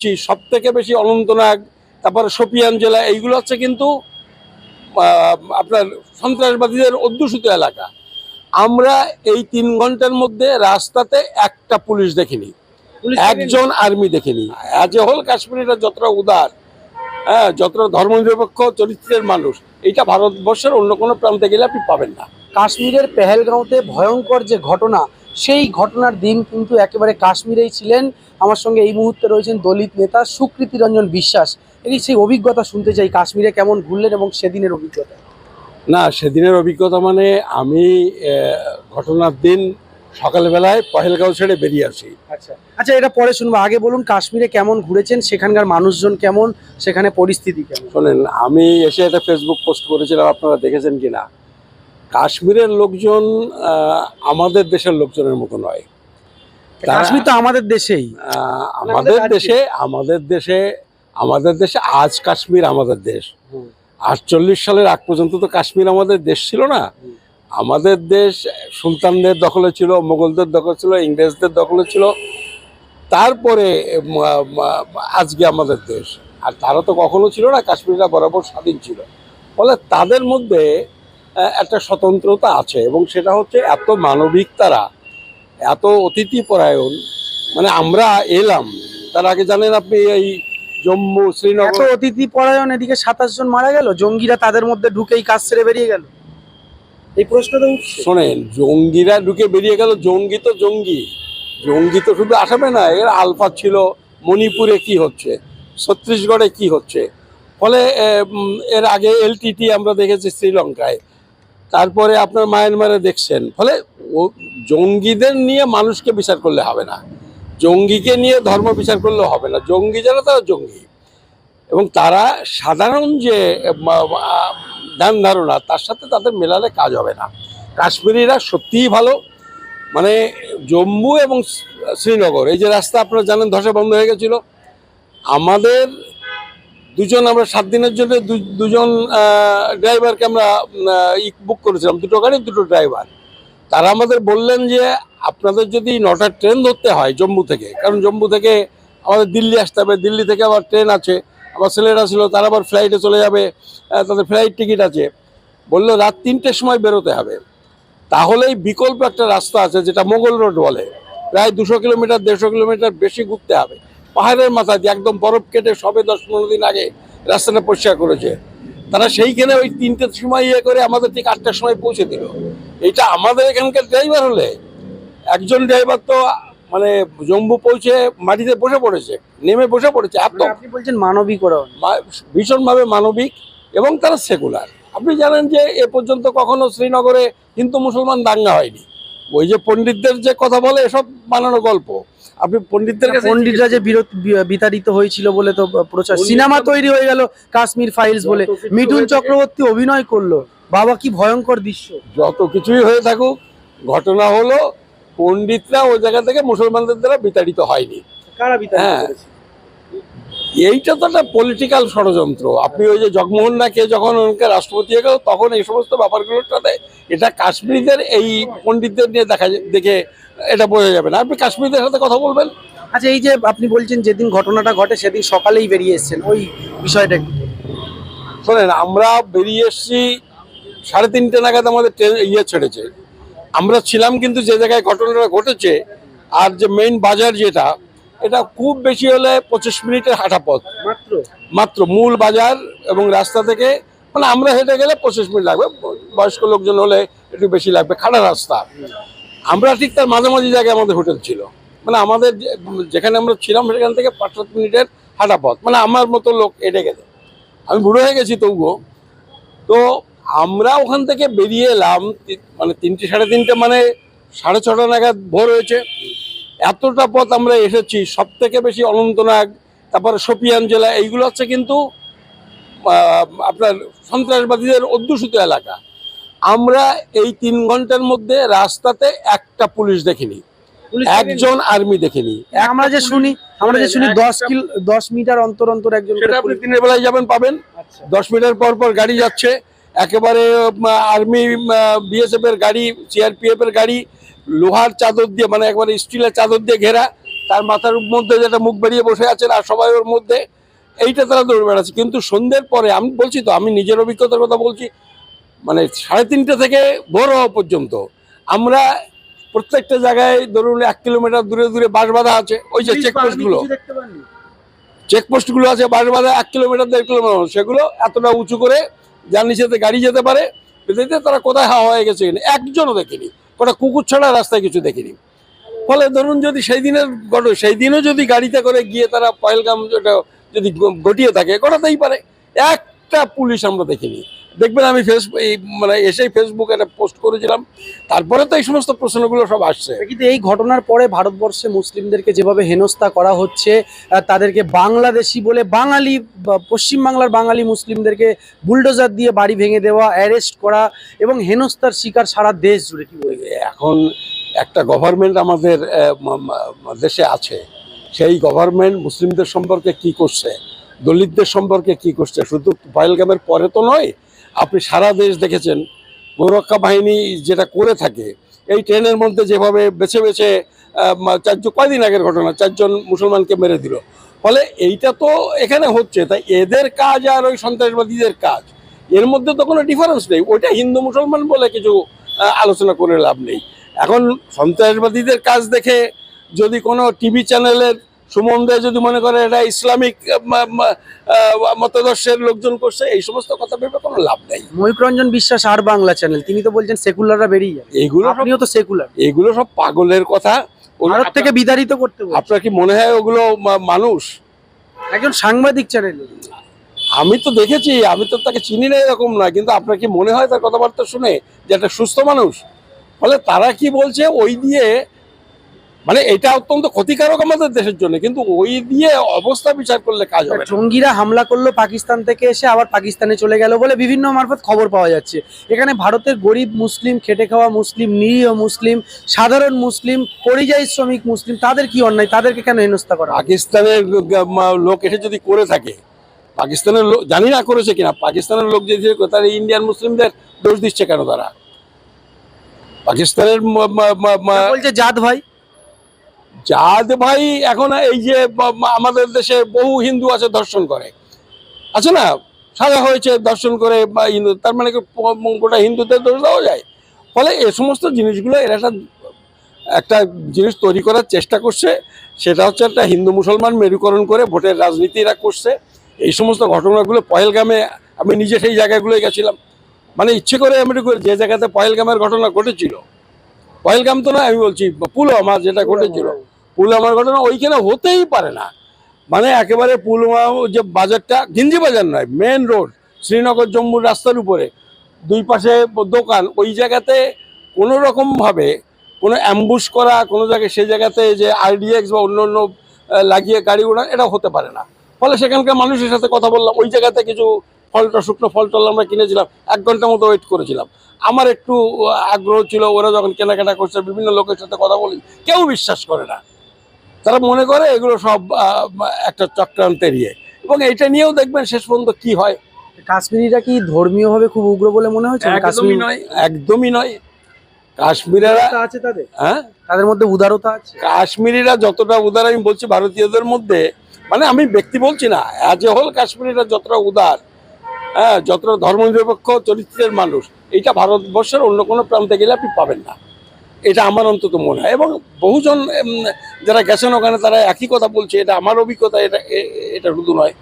সব থেকে বেশি অনন্তনাগ তারপরে শোপিয়ান জেলা এইগুলো হচ্ছে কিন্তু আপনার সন্ত্রাসবাদীদের অধ্যুষিত এলাকা। আমরা এই তিন ঘণ্টার মধ্যে রাস্তাতে একটা পুলিশ দেখিনি। একজন আর্মি দেখিনি। অ্যাজ এ হোল কাশ্মীরিরা যতটা উদার হ্যাঁ যতটা ধর্মনিরপেক্ষ চরিত্রের মানুষ এটা ভারতবর্ষের অন্য কোনো প্রান্তে গেলে আপনি পাবেন না। কাশ্মীরের পেহেলগাঁওতে ভয়ঙ্কর যে ঘটনা সেই ঘটনার দিন কিন্তু একেবারে কাশ্মীরেই ছিলেন। আমার সঙ্গে এই মুহূর্তে রয়েছেন দলিত নেতা সুকৃতি রঞ্জন বিশ্বাস। এই সেই অভিজ্ঞতা শুনতে চাই কাশ্মীরে কেমন ঘুরলেন এবং সেদিনের অভিজ্ঞতা? না সেদিনের অভিজ্ঞতা মানে আমি ঘটনার দিন সকালবেলায় পহেলগাঁও ছেড়ে বেরিয়ে আসি। আচ্ছা। আচ্ছা এটা পরে শুনব। আগে বলুন কাশ্মীরে কেমন ঘুরেছেন? সেখানকার মানুষজন কেমন? সেখানে পরিস্থিতি কেমন? শোনেন আমি এসে একটা ফেসবুক পোস্ট করেছিলাম আপনারা দেখেছেন কিনা? কাশ্মীরের লোকজন আমাদের দেশের লোকজনের মতো নয়। কাশ্মীর তো আমাদের দেশেই। আমাদের দেশে আমাদের দেশে আমাদের দেশে আজ কাশ্মীর আমাদের দেশ। আটচল্লিশ সালের আগ পর্যন্ত তো কাশ্মীর আমাদের দেশ ছিল না। আমাদের দেশ সুলতানদের দখলে ছিল মোগলদের দখলে ছিল ইংরেজদের দখলে ছিল। তারপরে আজকে আমাদের দেশ। আর তারা তো কখনো ছিল না কাশ্মীররা বরাবর স্বাধীন ছিল। ফলে তাদের মধ্যে একটা স্বতন্ত্রতা আছে এবং সেটা হচ্ছে এত মানবিক তারা এত অতিথি পরায়ণ মানে আমরা এলাম। তার আগে জানেন আপনি এই জম্মু শ্রীনগর অতিথি পরায়ণ এদিকে সাতাশ জন মারা গেল জঙ্গিরা তাদের মধ্যে ঢুকেই কাজ ছেড়ে বেরিয়ে গেল। এই প্রশ্নটা শোনেন জঙ্গিরা ঢুকে বেরিয়ে গেল জঙ্গি তো জঙ্গি। জঙ্গি তো শুধু আসামে না এর আলফা ছিল মণিপুরে কি হচ্ছে ছত্তিশগড়ে কি হচ্ছে। ফলে এর আগে এলটিটি আমরা দেখেছি শ্রীলঙ্কায়। তারপরে আপনার মায়ানমারে দেখছেন। ফলে জঙ্গিদের নিয়ে মানুষকে বিচার করলে হবে না। জঙ্গিকে নিয়ে ধর্ম বিচার করলে হবে না। জঙ্গি যারা, তারা জঙ্গি। এবং তারা সাধারণ যে ধ্যান ধারণা, তার সাথে তাদের মেলালে কাজ হবে না। কাশ্মীরিরা সত্যিই ভালো। মানে জম্মু এবং শ্রীনগর, এই যে রাস্তা আপনারা জানেন ধসে বন্ধ হয়ে গেছিল। আমাদের দুজন আমরা সাত দিনের জন্য দুজন ড্রাইভারকে আমরা বুক করেছিলাম। দুটো গাড়ি, দুটো ড্রাইভার তারা আমাদের বললেন যে, আপনাদের যদি নটার ট্রেন ধরতে হয় জম্মু থেকে, কারণ জম্মু থেকে আমাদের দিল্লি আসতে হবে, দিল্লি থেকে আবার ট্রেন আছে, আমার ছেলেরা ছিল, তারা আবার ফ্লাইটে চলে যাবে তাদের ফ্লাইট টিকিট আছে। বলল, রাত তিনটের সময় বেরোতে হবে। তাহলেই বিকল্প একটা রাস্তা আছে, যেটা মোগল রোড বলে। প্রায় দুশো কিলোমিটার, দেড়শো কিলোমিটার বেশি ঘুরতে হবে। পাহাড়ের মাথা দিয়ে একদম বরফ কেটে সবে দশ পনেরো দিন আগে রাস্তাটা পরিষ্কার করেছে। তারা সেইখানে ওই তিনটের সময় ইয়ে করে আমাদের ঠিক আটটার সময় পৌঁছে দিল। এটা আমাদের এখানকার ড্রাইভার হলে একজন ড্রাইভার তো মানে জম্মু পৌঁছে মাটিতে বসে পড়েছে নেমে বসে পড়েছে এত মানে আপনি বলছেন মানবিক ওরা ভীষণভাবে মানবিক এবং তারা সেকুলার। আপনি জানেন যে এ পর্যন্ত কখনো শ্রীনগরে হিন্দু মুসলমান দাঙ্গা হয়নি। ওই যে পণ্ডিতদের যে কথা বলে এসব বানানো গল্প। আপনি পন্ডিতদের পন্ডিতরা যে বিতাড়িত হয়েছিল বলে তো প্রচার সিনেমা তৈরি হয়ে গেল কাশ্মীর ফাইলস বলে। মিঠুন চক্রবর্তী অভিনয় করল। বাবা কি ভয়ঙ্কর দৃশ্য। যত কিছুই হয়ে থাকুক ঘটনা হলো পন্ডিতরা ওই জায়গা থেকে মুসলমানদের দ্বারা বিতাড়িত হয়নি। কারা হ্যাঁ। এইটা তো একটা পলিটিক্যাল ষড়যন্ত্র। আপনি ওই যে জগমোহন নাকে যখন ওনাকে রাষ্ট্রপতি হয়ে গেল তখন এই সমস্ত ব্যাপারগুলোটাতে এটা কাশ্মীরিদের এই পণ্ডিতদের নিয়ে দেখা যায়- দেখে এটা বোঝা যাবে না। আপনি কাশ্মীরদের সাথে কথা বলবেন? আচ্ছা এই যে আপনি বলছেন যেদিন ঘটনাটা ঘটে সেদিন সকালেই বেরিয়ে এসেছেন ওই বিষয়টা শোনেন আমরা বেরিয়ে এসেছি সাড়ে তিনটে নাগাদ আমাদের ট্রেন ইয়ে ছেড়েছে। আমরা ছিলাম কিন্তু যে জায়গায় ঘটনাটা ঘটেছে আর যে মেইন বাজার যেটা এটা খুব বেশি হলে পঁচিশ মিনিটের হাঁটা পথ। মাত্র? মাত্র মূল বাজার এবং রাস্তা থেকে মানে আমরা হেঁটে গেলে পঁচিশ মিনিট লাগবে। বয়স্ক লোকজন হলে একটু বেশি লাগবে খাড়া রাস্তা। আমরা ঠিক তার মাঝামাঝি জায়গায় আমাদের হোটেল ছিল। মানে আমাদের যেখানে আমরা ছিলাম সেখান থেকে পাঁচ সাত মিনিটের হাঁটা পথ। মানে আমার মতো লোক হেঁটে গেছে। আমি বুড়ো হয়ে গেছি তবুও। তো আমরা ওখান থেকে বেরিয়ে এলাম মানে তিনটে সাড়ে তিনটে মানে সাড়ে ছটা নাগাদ ভোর হয়েছে। এতটা পথ আমরা এসেছি সব থেকে বেশি অনন্তনাগ তারপরে শোপিয়ান জেলা এইগুলো হচ্ছে কিন্তু আপনার সন্ত্রাসবাদীদের অধ্যুষিত এলাকা। আমরা এই তিন ঘণ্টার মধ্যে রাস্তাতে একটা পুলিশ দেখিনি একজন আর্মি দেখিনি। আমরা যে শুনি আমরা যে শুনি দশ কিলো দশ মিটার অন্তর অন্তর একজন সেটা আপনি দিনের বেলায় যাবেন পাবেন। আচ্ছা। দশ মিটার পর পর গাড়ি যাচ্ছে একেবারে আর্মি বিএসএফ এর গাড়ি সিআরপিএফ এর গাড়ি লোহার চাদর দিয়ে মানে একবারে স্টিলের চাদর দিয়ে ঘেরা তার মাথার মধ্যে যেটা মুখ বেরিয়ে বসে আছেন আর সবাই ওর মধ্যে এইটা তারা দৌড়ে বেড়াচ্ছে। কিন্তু সন্ধ্যের পরে আমি বলছি তো আমি নিজের অভিজ্ঞতার কথা বলছি মানে সাড়ে তিনটে থেকে ভোর হওয়া পর্যন্ত আমরা প্রত্যেকটা জায়গায় ধরুন এক কিলোমিটার দূরে দূরে বাস বাঁধা আছে ওই যে চেকপোস্টগুলো চেকপোস্টগুলো আছে বাস বাঁধা এক কিলোমিটার দেড় কিলোমিটার সেগুলো এতটা উঁচু করে যার নিচেতে গাড়ি যেতে পারে তারা কোথায় হাওয়া হয়ে গেছে একজনও দেখিনি। কটা কুকুর ছাড়া রাস্তায় কিছু দেখিনি। ফলে ধরুন যদি সেই দিনের ঘটো সেই দিনও যদি গাড়িতে করে গিয়ে তারা পয়েলগাম যদি ঘটিয়ে থাকে ঘটাতেই পারে। একটা পুলিশ আমরা দেখিনি। দেখবেন আমি ফেস এই মানে এসেই ফেসবুকে একটা পোস্ট করেছিলাম। তারপরে তো এই সমস্ত প্রশ্নগুলো সব আসছে। কিন্তু এই ঘটনার পরে ভারতবর্ষে মুসলিমদেরকে যেভাবে হেনস্থা করা হচ্ছে তাদেরকে বাংলাদেশি বলে বাঙালি পশ্চিমবাংলার বাঙালি মুসলিমদেরকে বুলডোজার দিয়ে বাড়ি ভেঙে দেওয়া অ্যারেস্ট করা এবং হেনস্থার শিকার সারা দেশ জুড়ে কি বলবে? এখন একটা গভর্নমেন্ট আমাদের দেশে আছে। সেই গভর্নমেন্ট মুসলিমদের সম্পর্কে কি করছে? দলিতদের সম্পর্কে কি করছে? শুধু পয়েলগামের পরে তো নয় আপনি সারা দেশ দেখেছেন, গোরক্ষা বাহিনী যেটা করে থাকে, এই ট্রেনের মধ্যে যেভাবে বেছে বেছে চারজন, কয়দিন আগের ঘটনা, চারজন মুসলমানকে মেরে দিল। ফলে এইটা তো এখানে হচ্ছে, তাই এদের কাজ আর ওই সন্ত্রাসবাদীদের কাজ, এর মধ্যে তো কোনো ডিফারেন্স নেই। ওইটা হিন্দু মুসলমান বলে কিছু আলোচনা করে লাভ নেই। এখন সন্ত্রাসবাদীদের কাজ দেখে যদি কোনো টিভি চ্যানেলের সুমন্দে যদি মনে করে এটা ইসলামিক মতাদর্শের লোকজন করছে এই সমস্ত কথা ভেবে কোনো লাভ নেই। ময়ূকরঞ্জন বিশ্বাস আর বাংলা চ্যানেল তিনি তো বলছেন সেকুলাররা বেরিয়ে যায় এইগুলো সব আপনিও তো সেকুলার। এগুলো সব পাগলের কথা। ভারত থেকে বিতাড়িত করতে। আপনার কি মনে হয় ওগুলো মানুষ? একজন সাংবাদিক চ্যানেল। আমি তো দেখেছি আমি তো তাকে চিনি না এরকম না কিন্তু আপনার কি মনে হয় তার কথাবার্তা শুনে যে একটা সুস্থ মানুষ? ফলে তারা কি বলছে? ওই দিয়ে মানে এটা অত্যন্ত ক্ষতিকারক আমাদের দেশের জন্য কিন্তু ওই দিয়ে অবস্থা বিচার করলে কাজ হবে। জঙ্গিরা হামলা করল পাকিস্তান থেকে এসে আবার পাকিস্তানে চলে গেল বলে বিভিন্ন মারফত খবর পাওয়া যাচ্ছে। এখানে ভারতের গরিব মুসলিম খেটে খাওয়া মুসলিম নিরীহ মুসলিম সাধারণ মুসলিম পরিযায়ী শ্রমিক মুসলিম তাদের কি অন্যায়? তাদেরকে কেন হেনস্থা করা পাকিস্তানের লোক এসে যদি করে থাকে পাকিস্তানের লোক জানি না করেছে কিনা পাকিস্তানের লোক যদি তাহলে ইন্ডিয়ান মুসলিমদের দোষ দিচ্ছে কেন তারা? পাকিস্তানের বলছে জাত ভাই। জাত ভাই এখন এই যে আমাদের দেশে বহু হিন্দু আছে দর্শন করে। আছে না? সাজা হয়েছে দর্শন করে বা হিন্দু, তার মানে গোটা হিন্দুদের দোষ দেওয়া যায়? ফলে এ সমস্ত জিনিসগুলো এরা একটা একটা জিনিস তৈরি করার চেষ্টা করছে, সেটা হচ্ছে একটা হিন্দু মুসলমান মেরুকরণ করে ভোটের রাজনীতি এরা করছে। এই সমস্ত ঘটনাগুলো পহেলগামে আমি নিজে সেই জায়গাগুলোয় গেছিলাম। মানে ইচ্ছে করে আমি যে জায়গাতে পহেলগামের ঘটনা ঘটেছিল পয়েলগাম তো না আমি বলছি পুলওয়ামা যেটা ঘটেছিল পুলওয়ামার ঘটনা ওইখানে হতেই পারে না। মানে একেবারে পুলওয়ামা যে বাজারটা গিঞ্জি বাজার নয় মেন রোড শ্রীনগর জম্মুর রাস্তার উপরে। দুই পাশে দোকান ওই জায়গাতে কোনো রকমভাবে কোনো অ্যাম্বুশ করা কোনো জায়গায় সেই জায়গাতে যে আরডিএক্স বা অন্য অন্য লাগিয়ে গাড়ি ওড়া এটা হতে পারে না। ফলে সেখানকার মানুষের সাথে কথা বললাম ওই জায়গাতে কিছু ফলটা শুকনো ফল টল আমরা কিনেছিলাম এক ঘণ্টা মতো ওয়েট করেছিলাম। আমার একটু আগ্রহ ছিল ওরা যখন কেনাকাটা করছে বিভিন্ন লোকের সাথে কথা বলি কেউ বিশ্বাস করে না। তারা মনে করে এগুলো সব একটা চক্রান্তের ইয়ে। এবং এটা নিয়েও দেখবেন শেষ পর্যন্ত কি হয়। কাশ্মীরিরা কি ধর্মীয় ভাবে খুব উগ্র বলে মনে হচ্ছে একদমই কাশ্মীর নয় একদমই নয়। কাশ্মীরেরা আছে তাদের? হ্যাঁ? তাদের মধ্যে উদারতা আছে? কাশ্মীরিরা যতটা উদার আমি বলছি ভারতীয়দের মধ্যে মানে আমি ব্যক্তি বলছি না অ্যাজ এ হোল কাশ্মীরিরা যতটা উদার হ্যাঁ যতটা ধর্মনিরপেক্ষ চরিত্রের মানুষ, এটা ভারতবর্ষের অন্য কোনো প্রান্তে গেলে আপনি পাবেন না। এটা আমার অন্তত মনে হয়। এবং বহুজন যারা গেছেন ওখানে, তারা একই কথা বলছে, এটা আমার অভিজ্ঞতা, এটা এটা শুধু নয়।